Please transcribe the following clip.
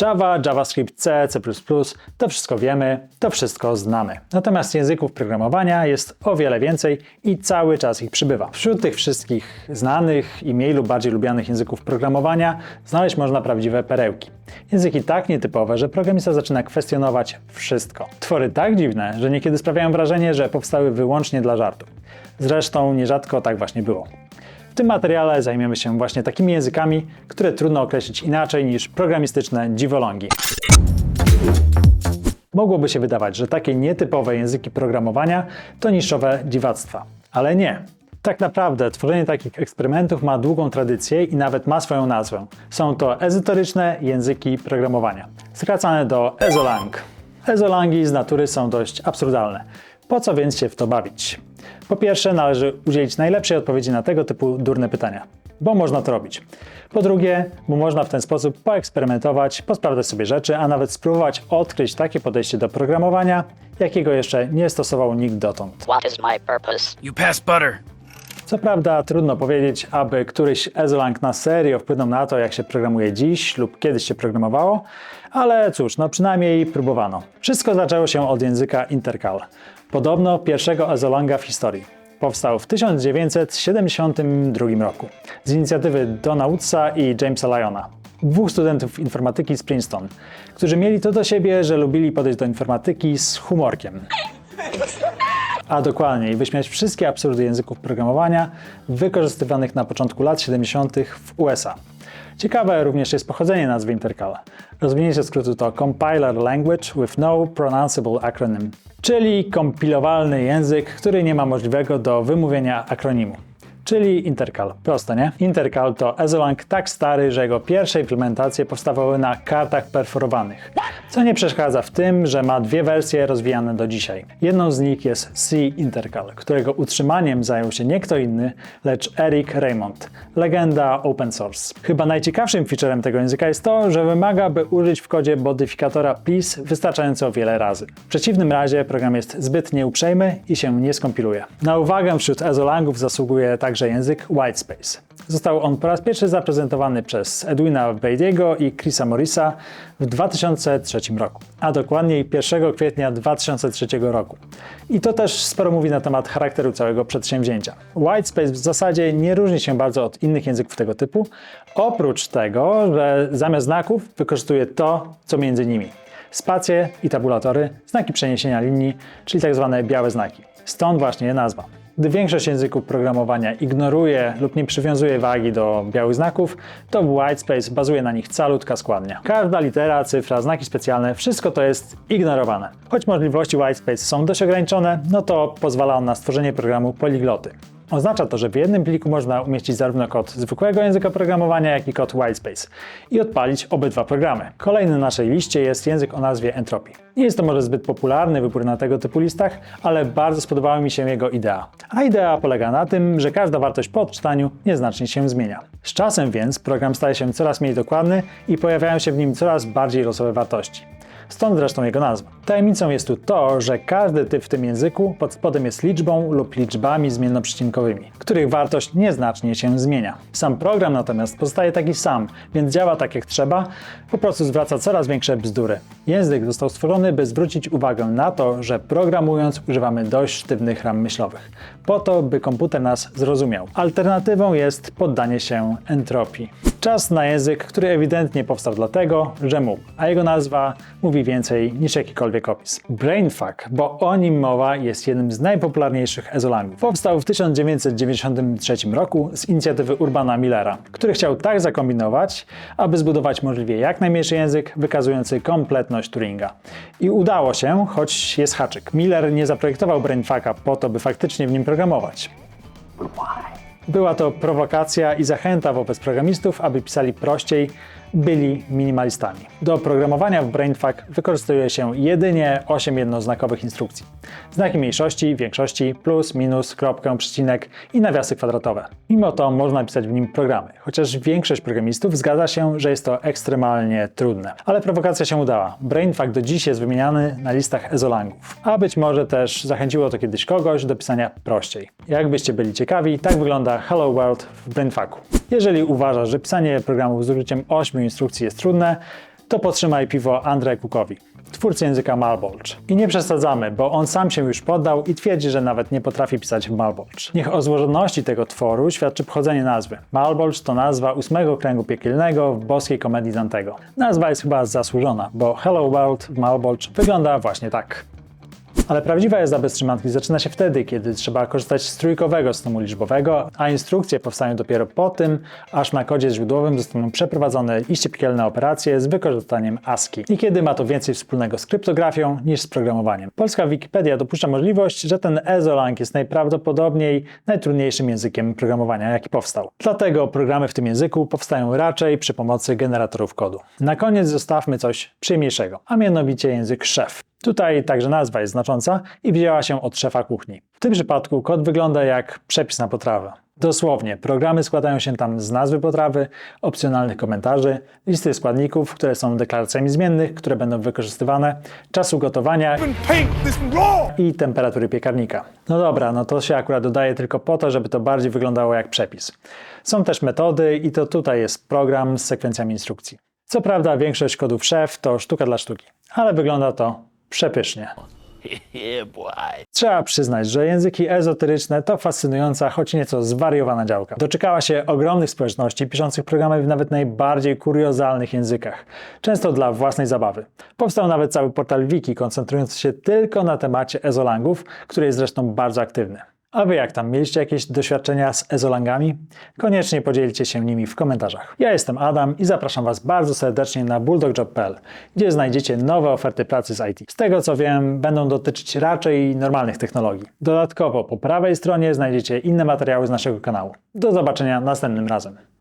Java, JavaScript, C, C++, to wszystko wiemy, to wszystko znamy. Natomiast języków programowania jest o wiele więcej i cały czas ich przybywa. Wśród tych wszystkich znanych i mniej lub bardziej lubianych języków programowania znaleźć można prawdziwe perełki. Języki tak nietypowe, że programista zaczyna kwestionować wszystko. Twory tak dziwne, że niekiedy sprawiają wrażenie, że powstały wyłącznie dla żartu. Zresztą nierzadko tak właśnie było. W tym materiale zajmiemy się właśnie takimi językami, które trudno określić inaczej niż programistyczne dziwolągi. Mogłoby się wydawać, że takie nietypowe języki programowania to niszowe dziwactwa, ale nie. Tak naprawdę tworzenie takich eksperymentów ma długą tradycję i nawet ma swoją nazwę. Są to ezoteryczne języki programowania, skracane do EZOLANG. EZOLANGi z natury są dość absurdalne. Po co więc się w to bawić? Po pierwsze, należy udzielić najlepszej odpowiedzi na tego typu durne pytania, bo można to robić. Po drugie, bo można w ten sposób poeksperymentować, posprawdzać sobie rzeczy, a nawet spróbować odkryć takie podejście do programowania, jakiego jeszcze nie stosował nikt dotąd. What is my purpose? You pass butter. Co prawda, trudno powiedzieć, aby któryś Ezolang na serio wpłynął na to, jak się programuje dziś lub kiedyś się programowało, ale cóż, no przynajmniej próbowano. Wszystko zaczęło się od języka Intercal. Podobno pierwszego Ezolanga w historii. Powstał w 1972 roku z inicjatywy Dona Woodsa i Jamesa Lyona, dwóch studentów informatyki z Princeton, którzy mieli to do siebie, że lubili podejść do informatyki z humorkiem a dokładniej wyśmiać wszystkie absurdy języków programowania wykorzystywanych na początku lat 70. w USA. Ciekawe również jest pochodzenie nazwy Intercal. Rozwinięcie skrótu to Compiler Language with No Pronounceable Acronym, czyli kompilowalny język, który nie ma możliwego do wymówienia akronimu. Czyli Intercal. Proste, nie? Intercal to Ezolang tak stary, że jego pierwsze implementacje powstawały na kartach perforowanych. Co nie przeszkadza w tym, że ma dwie wersje rozwijane do dzisiaj. Jedną z nich jest C Intercal, którego utrzymaniem zajął się nie kto inny, lecz Eric Raymond, legenda open source. Chyba najciekawszym featurem tego języka jest to, że wymaga, by użyć w kodzie modyfikatora please wystarczająco wiele razy. W przeciwnym razie program jest zbyt nieuprzejmy i się nie skompiluje. Na uwagę wśród ezolangów zasługuje także język Whitespace. Został on po raz pierwszy zaprezentowany przez Edwina Brady'ego i Chrisa Morrisa w 2003 roku, a dokładniej 1 kwietnia 2003 roku. I to też sporo mówi na temat charakteru całego przedsięwzięcia. Whitespace w zasadzie nie różni się bardzo od innych języków tego typu, oprócz tego, że zamiast znaków wykorzystuje to, co między nimi. Spacje i tabulatory, znaki przeniesienia linii, czyli tak zwane białe znaki. Stąd właśnie je nazwa. Gdy większość języków programowania ignoruje lub nie przywiązuje wagi do białych znaków, to Whitespace bazuje na nich calutka składnia. Każda litera, cyfra, znaki specjalne, wszystko to jest ignorowane. Choć możliwości Whitespace są dość ograniczone, no to pozwala on na stworzenie programu poligloty. Oznacza to, że w jednym pliku można umieścić zarówno kod zwykłego języka programowania, jak i kod Whitespace i odpalić obydwa programy. Kolejny na naszej liście jest język o nazwie Entropy. Nie jest to może zbyt popularny wybór na tego typu listach, ale bardzo spodobała mi się jego idea. A idea polega na tym, że każda wartość po odczytaniu nieznacznie się zmienia. Z czasem więc program staje się coraz mniej dokładny i pojawiają się w nim coraz bardziej losowe wartości. Stąd zresztą jego nazwa. Tajemnicą jest tu to, że każdy typ w tym języku pod spodem jest liczbą lub liczbami zmiennoprzecinkowymi, których wartość nieznacznie się zmienia. Sam program natomiast pozostaje taki sam, więc działa tak jak trzeba, po prostu zwraca coraz większe bzdury. Język został stworzony, by zwrócić uwagę na to, że programując używamy dość sztywnych ram myślowych, po to, by komputer nas zrozumiał. Alternatywą jest poddanie się entropii. Czas na język, który ewidentnie powstał dlatego, że mógł, a jego nazwa mówi więcej niż jakikolwiek opis. Brainfuck, bo o nim mowa, jest jednym z najpopularniejszych ezolangów. Powstał w 1993 roku z inicjatywy Urbana Millera, który chciał tak zakombinować, aby zbudować możliwie jak najmniejszy język wykazujący kompletność Turinga. I udało się, choć jest haczyk. Miller nie zaprojektował Brainfucka po to, by faktycznie w nim programować. Była to prowokacja i zachęta wobec programistów, aby pisali prościej, byli minimalistami. Do programowania w Brainfuck wykorzystuje się jedynie 8 jednoznakowych instrukcji. Znaki mniejszości, większości, plus, minus, kropkę, przecinek i nawiasy kwadratowe. Mimo to można pisać w nim programy, chociaż większość programistów zgadza się, że jest to ekstremalnie trudne. Ale prowokacja się udała. Brainfuck do dziś jest wymieniany na listach ezolangów. A być może też zachęciło to kiedyś kogoś do pisania prościej. Jakbyście byli ciekawi, tak wygląda Hello World w Brainfucku. Jeżeli uważasz, że pisanie programów z użyciem 8 instrukcji jest trudne, to podtrzymaj piwo Andrzej Kukowi, twórcy języka Malbolge. I nie przesadzamy, bo on sam się już poddał i twierdzi, że nawet nie potrafi pisać w Malbolge. Niech o złożoności tego tworu świadczy pochodzenie nazwy. Malbolge to nazwa ósmego kręgu piekielnego w boskiej komedii Dantego. Nazwa jest chyba zasłużona, bo Hello World Malbolge wygląda właśnie tak. Ale prawdziwa jazda bez trzymanki zaczyna się wtedy, kiedy trzeba korzystać z trójkowego systemu liczbowego, a instrukcje powstają dopiero po tym, aż na kodzie źródłowym zostaną przeprowadzone iście piekielne operacje z wykorzystaniem ASCII. I kiedy ma to więcej wspólnego z kryptografią niż z programowaniem. Polska Wikipedia dopuszcza możliwość, że ten EZOLANG jest najprawdopodobniej najtrudniejszym językiem programowania, jaki powstał. Dlatego programy w tym języku powstają raczej przy pomocy generatorów kodu. Na koniec zostawmy coś przyjemniejszego, a mianowicie język szef. Tutaj także nazwa jest znacząca i wzięła się od szefa kuchni. W tym przypadku kod wygląda jak przepis na potrawę. Dosłownie, programy składają się tam z nazwy potrawy, opcjonalnych komentarzy, listy składników, które są deklaracjami zmiennych, które będą wykorzystywane, czasu gotowania i temperatury piekarnika. No dobra, no to się akurat dodaje tylko po to, żeby to bardziej wyglądało jak przepis. Są też metody i to tutaj jest program z sekwencjami instrukcji. Co prawda większość kodów szef to sztuka dla sztuki, ale wygląda to przepysznie. Trzeba przyznać, że języki ezoteryczne to fascynująca, choć nieco zwariowana działka. Doczekała się ogromnych społeczności piszących programy w nawet najbardziej kuriozalnych językach, często dla własnej zabawy. Powstał nawet cały portal wiki koncentrujący się tylko na temacie ezolangów, który jest zresztą bardzo aktywny. A wy jak tam, mieliście jakieś doświadczenia z ezolangami? Koniecznie podzielcie się nimi w komentarzach. Ja jestem Adam i zapraszam was bardzo serdecznie na bulldogjob.pl, gdzie znajdziecie nowe oferty pracy z IT. Z tego co wiem, będą dotyczyć raczej normalnych technologii. Dodatkowo po prawej stronie znajdziecie inne materiały z naszego kanału. Do zobaczenia następnym razem.